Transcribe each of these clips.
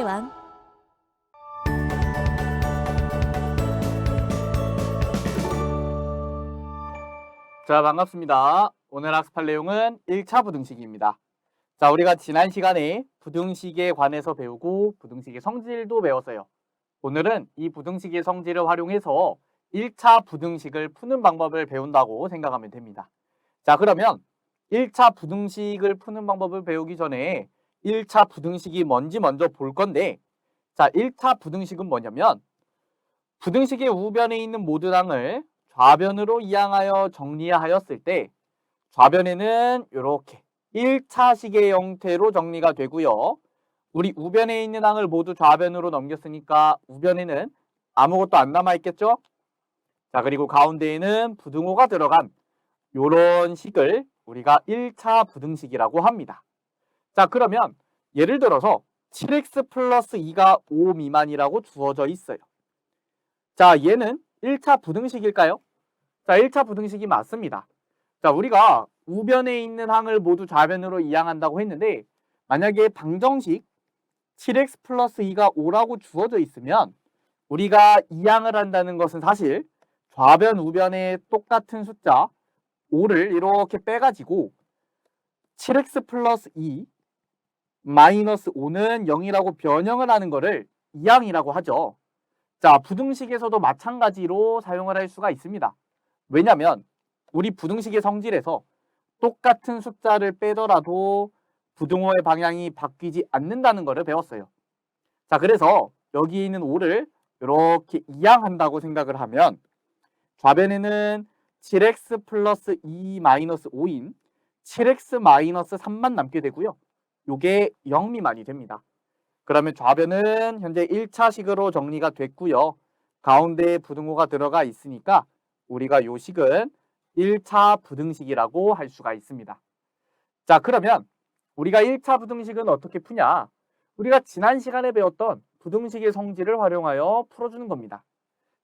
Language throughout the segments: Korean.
수학의 왕. 자, 반갑습니다. 오늘 학습할 내용은 1차 부등식입니다. 자, 우리가 지난 시간에 부등식에 관해서 배우고 부등식의 성질도 배웠어요. 오늘은 이 부등식의 성질을 활용해서 1차 부등식을 푸는 방법을 배운다고 생각하면 됩니다. 자, 그러면 1차 부등식을 푸는 방법을 배우기 전에 1차 부등식이 뭔지 먼저 볼 건데 자, 1차 부등식은 뭐냐면 부등식의 우변에 있는 모든 항을 좌변으로 이항하여 정리하였을 때 좌변에는 이렇게 1차식의 형태로 정리가 되고요. 우리 우변에 있는 항을 모두 좌변으로 넘겼으니까 우변에는 아무것도 안 남아 있겠죠? 자, 그리고 가운데에는 부등호가 들어간 요런 식을 우리가 1차 부등식이라고 합니다. 자, 그러면 예를 들어서 7x 플러스 2가 5 미만이라고 주어져 있어요. 자, 얘는 1차 부등식일까요? 자, 1차 부등식이 맞습니다. 자, 우리가 우변에 있는 항을 모두 좌변으로 이항한다고 했는데 만약에 방정식 7x 플러스 2가 5라고 주어져 있으면 우리가 이항을 한다는 것은 사실 좌변, 우변에 똑같은 숫자 5를 이렇게 빼가지고 7x 플러스 2 마이너스 5는 0이라고 변형을 하는 거를 이항이라고 하죠. 자, 부등식에서도 마찬가지로 사용을 할 수가 있습니다. 왜냐면 우리 부등식의 성질에서 똑같은 숫자를 빼더라도 부등호의 방향이 바뀌지 않는다는 것을 배웠어요. 자, 그래서 여기 있는 5를 이렇게 이항한다고 생각을 하면 좌변에는 7x 플러스 2 마이너스 5인 7x 마이너스 3만 남게 되고요. 요게 0 미만이 됩니다. 그러면 좌변은 현재 1차식으로 정리가 됐고요. 가운데에 부등호가 들어가 있으니까 우리가 요 식은 1차 부등식이라고 할 수가 있습니다. 자, 그러면 우리가 1차 부등식은 어떻게 푸냐? 우리가 지난 시간에 배웠던 부등식의 성질을 활용하여 풀어주는 겁니다.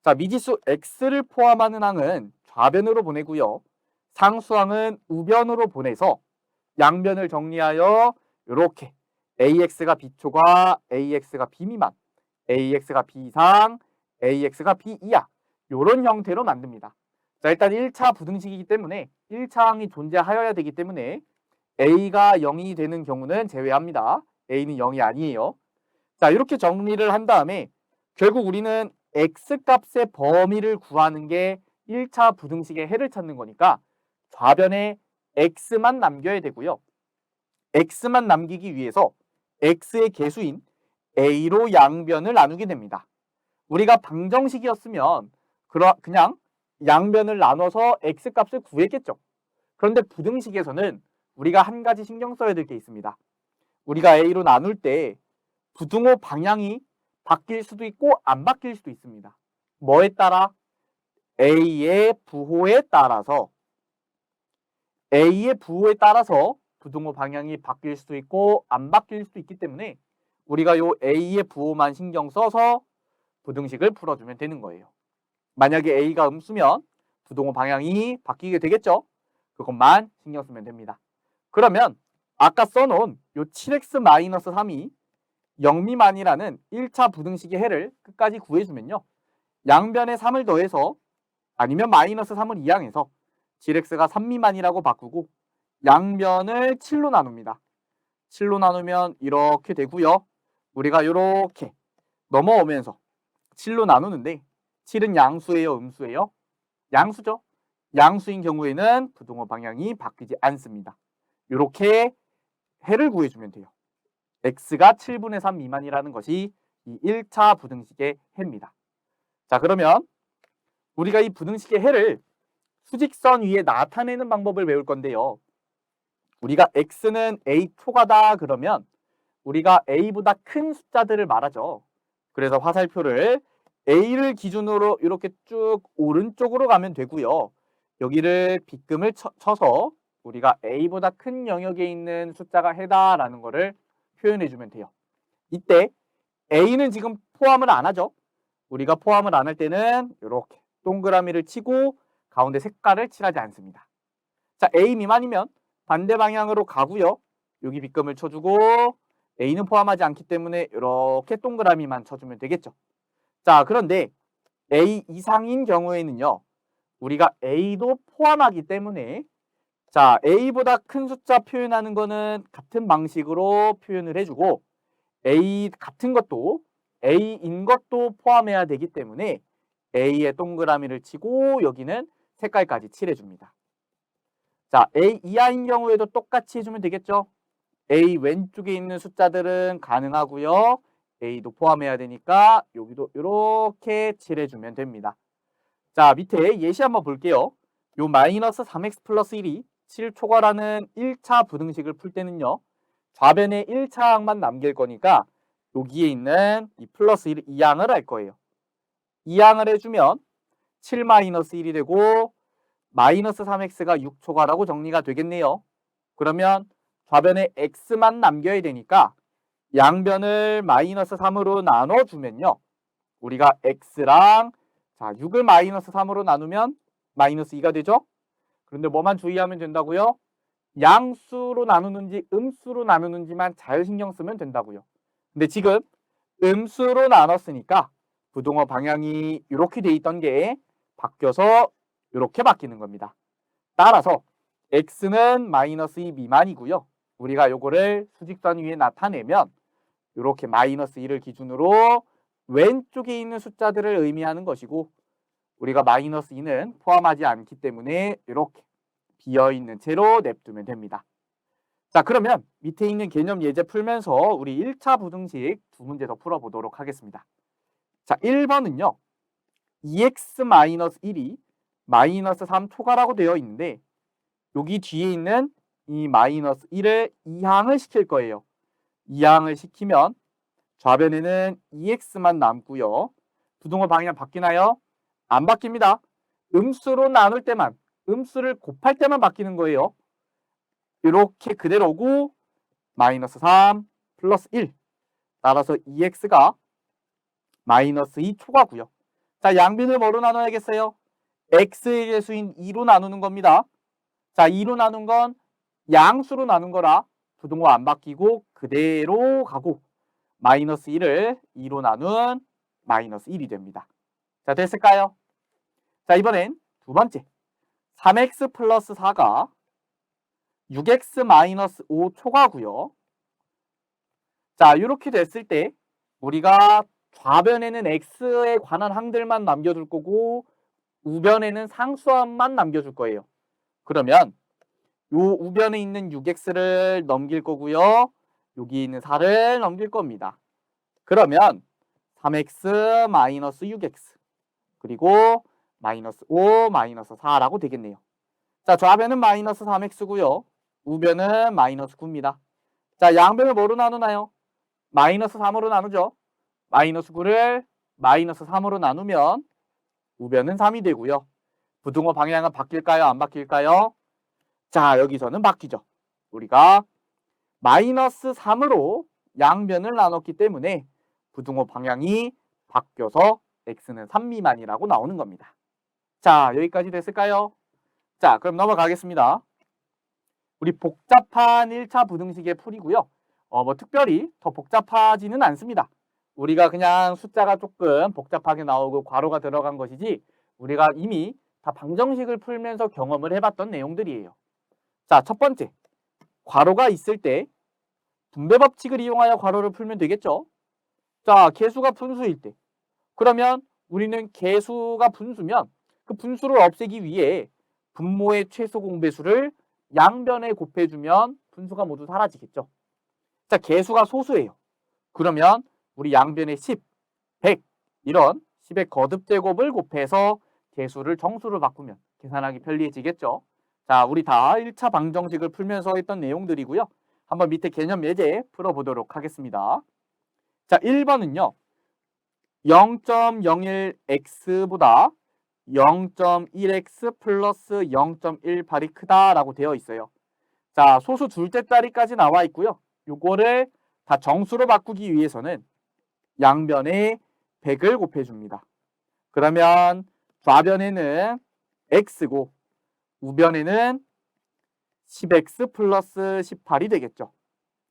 자, 미지수 x를 포함하는 항은 좌변으로 보내고요. 상수항은 우변으로 보내서 양변을 정리하여 이렇게 ax가 b초과 ax가 b 미만, ax가 b 이상, ax가 b 이하 이런 형태로 만듭니다. 자 일단 1차 부등식이기 때문에 1차 항이 존재하여야 되기 때문에 a가 0이 되는 경우는 제외합니다. a는 0이 아니에요. 자 이렇게 정리를 한 다음에 결국 우리는 x값의 범위를 구하는 게 1차 부등식의 해를 찾는 거니까 좌변에 x만 남겨야 되고요. X만 남기기 위해서 x의 개수인 a로 양변을 나누게 됩니다. 우리가 방정식이었으면 그냥 양변을 나눠서 x값을 구했겠죠. 그런데 부등식에서는 우리가 한 가지 신경 써야 될 게 있습니다. 우리가 a로 나눌 때 부등호 방향이 바뀔 수도 있고 안 바뀔 수도 있습니다. 뭐에 따라? a의 부호에 따라서 a의 부호에 따라서 부등호 방향이 바뀔 수도 있고 안 바뀔 수도 있기 때문에 우리가 요 a의 부호만 신경 써서 부등식을 풀어주면 되는 거예요. 만약에 a가 음수면 부등호 방향이 바뀌게 되겠죠? 그것만 신경 쓰면 됩니다. 그러면 아까 써놓은 요 7x-3이 0 미만이라는 1차 부등식의 해를 끝까지 구해주면요. 양변에 3을 더해서 아니면 마이너스 3을 이항해서 7x가 3 미만이라고 바꾸고 양변을 7로 나눕니다. 7로 나누면 이렇게 되고요. 우리가 이렇게 넘어오면서 7로 나누는데 7은 양수예요, 음수예요? 양수죠. 양수인 경우에는 부등호 방향이 바뀌지 않습니다. 이렇게 해를 구해주면 돼요. x가 7분의 3 미만이라는 것이 이 1차 부등식의 해입니다. 자 그러면 우리가 이 부등식의 해를 수직선 위에 나타내는 방법을 배울 건데요. 우리가 x는 a 초과다 그러면 우리가 a보다 큰 숫자들을 말하죠. 그래서 화살표를 a를 기준으로 이렇게 쭉 오른쪽으로 가면 되고요. 여기를 빗금을 쳐, 서 우리가 a보다 큰 영역에 있는 숫자가 해다라는 것을 표현해 주면 돼요. 이때 a는 지금 포함을 안 하죠. 우리가 포함을 안 할 때는 이렇게 동그라미를 치고 가운데 색깔을 칠하지 않습니다. 자, a 미만이면 반대 방향으로 가고요. 여기 빗금을 쳐주고 a는 포함하지 않기 때문에 이렇게 동그라미만 쳐주면 되겠죠. 자, 그런데 a 이상인 경우에는요. 우리가 a도 포함하기 때문에 자, a보다 큰 숫자 표현하는 거는 같은 방식으로 표현을 해주고 a 같은 것도 a인 것도 포함해야 되기 때문에 a의 동그라미를 치고 여기는 색깔까지 칠해줍니다. 자, a 이하인 경우에도 똑같이 해주면 되겠죠? a 왼쪽에 있는 숫자들은 가능하고요. a도 포함해야 되니까 여기도 이렇게 칠해주면 됩니다. 자, 밑에 예시 한번 볼게요. 요 마이너스 3x 플러스 1이 7 초과라는 1차 부등식을 풀 때는요. 좌변에 1차 항만 남길 거니까 여기에 있는 이 플러스 1 이항을 할 거예요. 이항을 해주면 7 마이너스 1이 되고 마이너스 3x가 6초과라고 정리가 되겠네요. 그러면 좌변에 x만 남겨야 되니까 양변을 마이너스 3으로 나눠주면요. 우리가 x랑 자 6을 마이너스 3으로 나누면 마이너스 2가 되죠. 그런데 뭐만 주의하면 된다고요? 양수로 나누는지 음수로 나누는지만 잘 신경 쓰면 된다고요. 근데 지금 음수로 나눴으니까 부동어 방향이 이렇게 돼 있던 게 바뀌어서 이렇게 바뀌는 겁니다. 따라서 x는 마이너스 2 미만이고요. 우리가 요거를 수직선 위에 나타내면 이렇게 마이너스 2를 기준으로 왼쪽에 있는 숫자들을 의미하는 것이고 우리가 마이너스 2는 포함하지 않기 때문에 이렇게 비어있는 채로 냅두면 됩니다. 자 그러면 밑에 있는 개념 예제 풀면서 우리 1차 부등식 두 문제 더 풀어보도록 하겠습니다. 자 1번은요. 2x-1이 마이너스 3 초과라고 되어 있는데 여기 뒤에 있는 이 마이너스 1을 이항을 시킬 거예요. 이항을 시키면 좌변에는 2x만 남고요. 부동호 방향 바뀌나요? 안 바뀝니다. 음수로 나눌 때만, 음수를 곱할 때만 바뀌는 거예요. 이렇게 그대로고 마이너스 3 플러스 1 따라서 2x가 마이너스 2 초과고요. 자, 양변을 뭐로 나눠야겠어요? X의 개수인 2로 나누는 겁니다. 자, 2로 나눈 건 양수로 나눈 거라 부동호 안 바뀌고 그대로 가고 마이너스 1을 2로 나눈 마이너스 1이 됩니다. 자, 됐을까요? 자, 이번엔 두 번째. 3x 플러스 4가 6x 마이너스 5 초과고요. 자, 이렇게 됐을 때 우리가 좌변에는 x에 관한 항들만 남겨둘 거고 우변에는 상수함만 남겨줄 거예요. 그러면 요 우변에 있는 6x를 넘길 거고요. 여기 있는 4를 넘길 겁니다. 그러면 3x 마이너스 6x 그리고 마이너스 5 마이너스 4라고 되겠네요. 자 좌변은 마이너스 3x고요. 우변은 마이너스 9입니다. 자 양변을 뭐로 나누나요? 마이너스 3으로 나누죠. 마이너스 9를 마이너스 3으로 나누면 우변은 3이 되고요. 부등호 방향은 바뀔까요? 안 바뀔까요? 자 여기서는 바뀌죠. 우리가 마이너스 3으로 양변을 나눴기 때문에 부등호 방향이 바뀌어서 x는 3 미만이라고 나오는 겁니다. 자 여기까지 됐을까요? 자 그럼 넘어가겠습니다. 우리 복잡한 1차 부등식의 풀이고요. 어, 뭐 특별히 더 복잡하지는 않습니다. 우리가 그냥 숫자가 조금 복잡하게 나오고 괄호가 들어간 것이지 우리가 이미 다 방정식을 풀면서 경험을 해봤던 내용들이에요. 자, 첫 번째. 괄호가 있을 때 분배 법칙을 이용하여 괄호를 풀면 되겠죠? 자, 개수가 분수일 때. 그러면 우리는 개수가 분수면 그 분수를 없애기 위해 분모의 최소 공배수를 양변에 곱해주면 분수가 모두 사라지겠죠. 자, 개수가 소수예요. 그러면 우리 양변에 10, 100 이런 10의 거듭 제곱을 곱해서 개수를 정수로 바꾸면 계산하기 편리해지겠죠. 자, 우리 다 1차 방정식을 풀면서 했던 내용들이고요. 한번 밑에 개념 예제 풀어보도록 하겠습니다. 자, 1번은요. 0.01x보다 0.1x 플러스 0.18이 크다라고 되어 있어요. 자, 소수 둘째 자리까지 나와 있고요. 요거를 다 정수로 바꾸기 위해서는 양변에 100을 곱해줍니다. 그러면 좌변에는 x고 우변에는 10x 플러스 18이 되겠죠.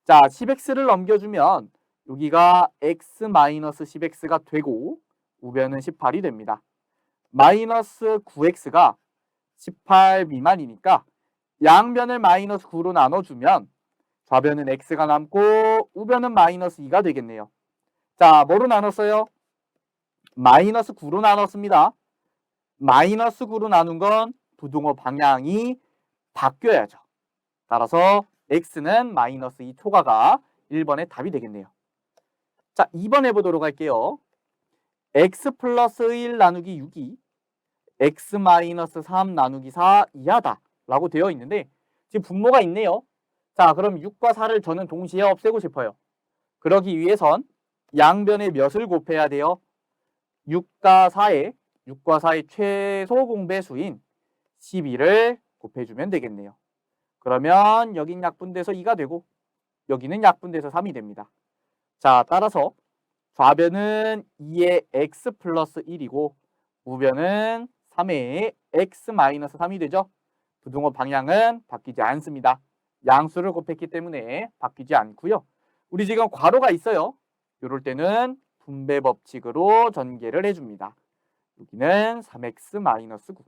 자, 10x를 넘겨주면 여기가 x-10x가 되고 우변은 18이 됩니다. 마이너스 9x가 18 미만이니까 양변을 마이너스 9로 나눠주면 좌변은 x가 남고 우변은 마이너스 2가 되겠네요. 자, 뭐로 나눴어요? 마이너스 9로 나눴습니다. 마이너스 9로 나눈 건 부등호 방향이 바뀌어야죠. 따라서 x는 마이너스 2 초과가 1번의 답이 되겠네요. 자, 2번 해보도록 할게요. x 플러스 1 나누기 6이 x 마이너스 3 나누기 4 이하다 라고 되어 있는데 지금 분모가 있네요. 자, 그럼 6과 4를 저는 동시에 없애고 싶어요. 그러기 위해선 양변의 몇을 곱해야 돼요? 6과 4의 6과 4의 최소 공배수인 12를 곱해주면 되겠네요. 그러면 여긴 약분돼서 2가 되고 여기는 약분돼서 3이 됩니다. 자, 따라서 좌변은 2의 x 플러스 1이고 우변은 3의 x 마이너스 3이 되죠. 부등호 방향은 바뀌지 않습니다. 양수를 곱했기 때문에 바뀌지 않고요. 우리 지금 괄호가 있어요. 이럴 때는 분배 법칙으로 전개를 해줍니다. 여기는 3x 마이너스 9.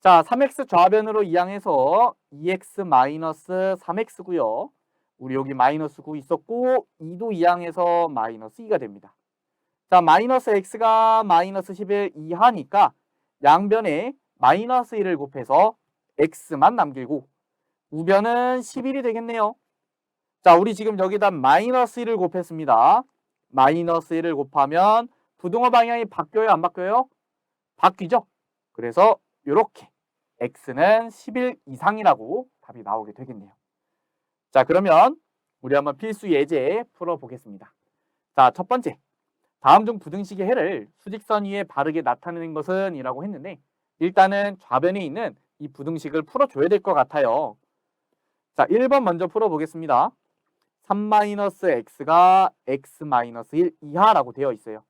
자, 3x 좌변으로 이항해서 2x 마이너스 3x고요. 우리 여기 마이너스 9 있었고 2도 이항해서 마이너스 2가 됩니다. 자, 마이너스 x가 마이너스 11 이하니까 양변에 마이너스 1을 곱해서 x만 남기고 우변은 11이 되겠네요. 자, 우리 지금 여기다 마이너스 1을 곱했습니다. 마이너스 1을 곱하면 부등호 방향이 바뀌어요? 안 바뀌어요? 바뀌죠? 그래서 이렇게 x는 11 이상이라고 답이 나오게 되겠네요. 자, 그러면 우리 한번 필수 예제 풀어보겠습니다. 자, 첫 번째. 다음 중 부등식의 해를 수직선 위에 바르게 나타내는 것은 이라고 했는데 일단은 좌변에 있는 이 부등식을 풀어줘야 될 것 같아요. 자, 1번 먼저 풀어보겠습니다. 3-x가 x-1 이하라고 되어 있어요.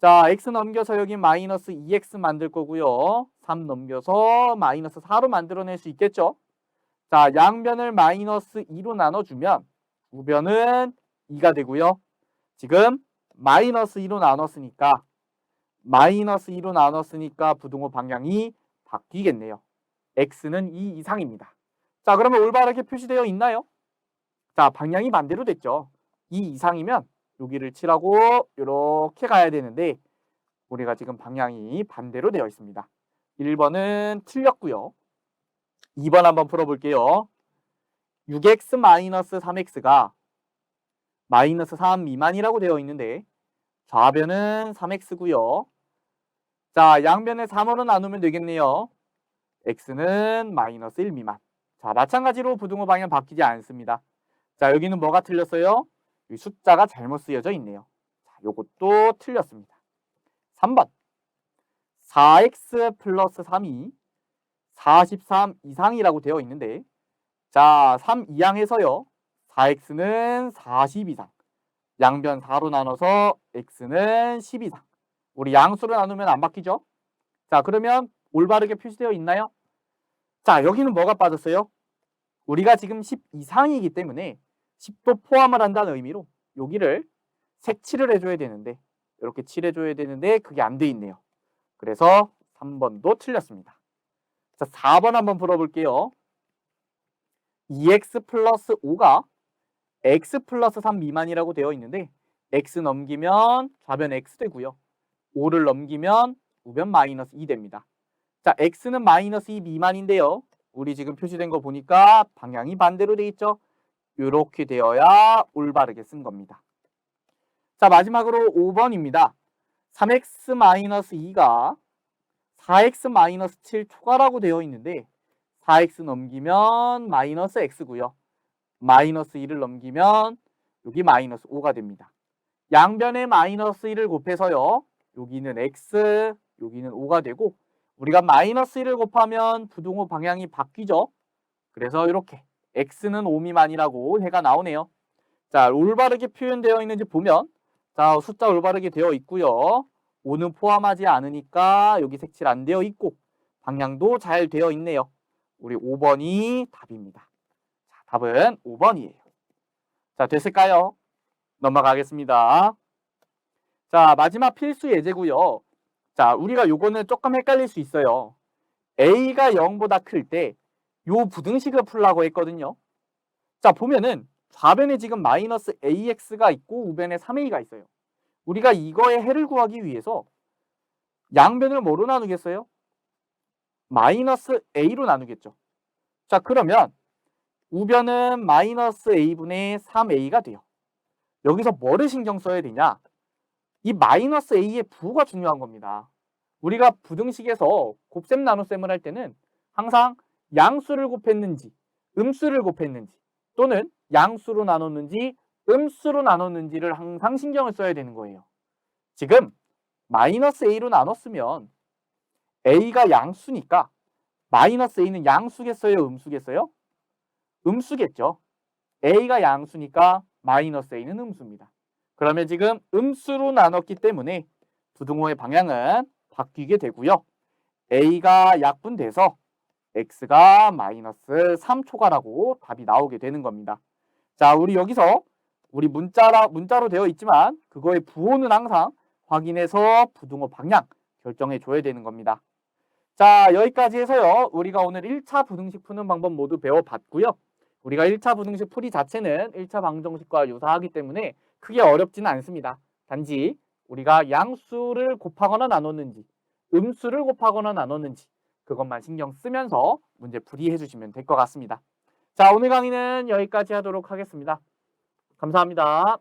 자, x 넘겨서 여기 마이너스 2x 만들 거고요. 3 넘겨서 마이너스 4로 만들어낼 수 있겠죠? 자, 양변을 마이너스 2로 나눠주면 우변은 2가 되고요. 지금 마이너스 2로 나눴으니까 마이너스 2로 나눴으니까 부등호 방향이 바뀌겠네요. x는 2 이상입니다. 자, 그러면 올바르게 표시되어 있나요? 자, 방향이 반대로 됐죠. 2 이상이면 여기를 칠하고 이렇게 가야 되는데 우리가 지금 방향이 반대로 되어 있습니다. 1번은 틀렸고요. 2번 한번 풀어볼게요. 6x-3x가 마이너스 3 미만이라고 되어 있는데 좌변은 3x고요. 자, 양변에 3으로 나누면 되겠네요. x는 마이너스 1 미만. 자, 마찬가지로 부등호 방향 바뀌지 않습니다. 자, 여기는 뭐가 틀렸어요? 이 숫자가 잘못 쓰여져 있네요. 자, 요것도 틀렸습니다. 3번. 4x 플러스 3이 43 이상이라고 되어 있는데 자, 3 이항해서요. 4x는 40 이상. 양변 4로 나눠서 x는 10 이상. 우리 양수로 나누면 안 바뀌죠? 자, 그러면 올바르게 표시되어 있나요? 자, 여기는 뭐가 빠졌어요? 우리가 지금 10 이상이기 때문에 10도 포함을 한다는 의미로 여기를 색칠을 해줘야 되는데 이렇게 칠해줘야 되는데 그게 안 돼 있네요. 그래서 3번도 틀렸습니다. 자, 4번 한번 풀어볼게요. 2x 플러스 5가 x 플러스 3 미만이라고 되어 있는데 x 넘기면 좌변 x 되고요. 5를 넘기면 우변 마이너스 2 됩니다. 자, x는 마이너스 2 미만인데요. 우리 지금 표시된 거 보니까 방향이 반대로 돼 있죠. 이렇게 되어야 올바르게 쓴 겁니다. 자, 마지막으로 5번입니다. 3x-2가 4x-7 초과라고 되어 있는데 4x 넘기면 마이너스 x고요. 마이너스 1을 넘기면 여기 마이너스 5가 됩니다. 양변에 마이너스 1을 곱해서요. 여기는 x, 여기는 5가 되고 우리가 마이너스 1을 곱하면 부등호 방향이 바뀌죠. 그래서 이렇게 x는 5 미만이라고 해가 나오네요. 자, 올바르게 표현되어 있는지 보면 자, 숫자 올바르게 되어 있고요. 5는 포함하지 않으니까 여기 색칠 안 되어 있고 방향도 잘 되어 있네요. 우리 5번이 답입니다. 자, 답은 5번이에요. 자, 됐을까요? 넘어가겠습니다. 자, 마지막 필수 예제고요. 자, 우리가 요거는 조금 헷갈릴 수 있어요. a가 0보다 클 때 요 부등식을 풀라고 했거든요. 자, 보면은 좌변에 지금 마이너스 ax가 있고 우변에 3a가 있어요. 우리가 이거의 해를 구하기 위해서 양변을 뭐로 나누겠어요? 마이너스 a로 나누겠죠. 자, 그러면 우변은 마이너스 a분의 3a가 돼요. 여기서 뭐를 신경 써야 되냐? 이 마이너스 a의 부호가 중요한 겁니다. 우리가 부등식에서 곱셈 나눗셈을 할 때는 항상 양수를 곱했는지 음수를 곱했는지 또는 양수로 나눴는지 음수로 나눴는지를 항상 신경을 써야 되는 거예요. 지금 마이너스 a로 나눴으면 a가 양수니까 마이너스 a는 양수겠어요? 음수겠어요? 음수겠죠. a가 양수니까 마이너스 a는 음수입니다. 그러면 지금 음수로 나눴기 때문에 부등호의 방향은 바뀌게 되고요. a가 약분돼서 x가 마이너스 3초가라고 답이 나오게 되는 겁니다. 자, 우리 여기서 우리 문자라, 문자로 되어 있지만 그거의 부호는 항상 확인해서 부등호 방향 결정해 줘야 되는 겁니다. 자, 여기까지 해서요. 우리가 오늘 1차 부등식 푸는 방법 모두 배워봤고요. 우리가 1차 부등식 풀이 자체는 1차 방정식과 유사하기 때문에 크게 어렵지는 않습니다. 단지 우리가 양수를 곱하거나 나눴는지 음수를 곱하거나 나눴는지 그것만 신경 쓰면서 문제 풀이해 주시면 될 것 같습니다. 자, 오늘 강의는 여기까지 하도록 하겠습니다. 감사합니다.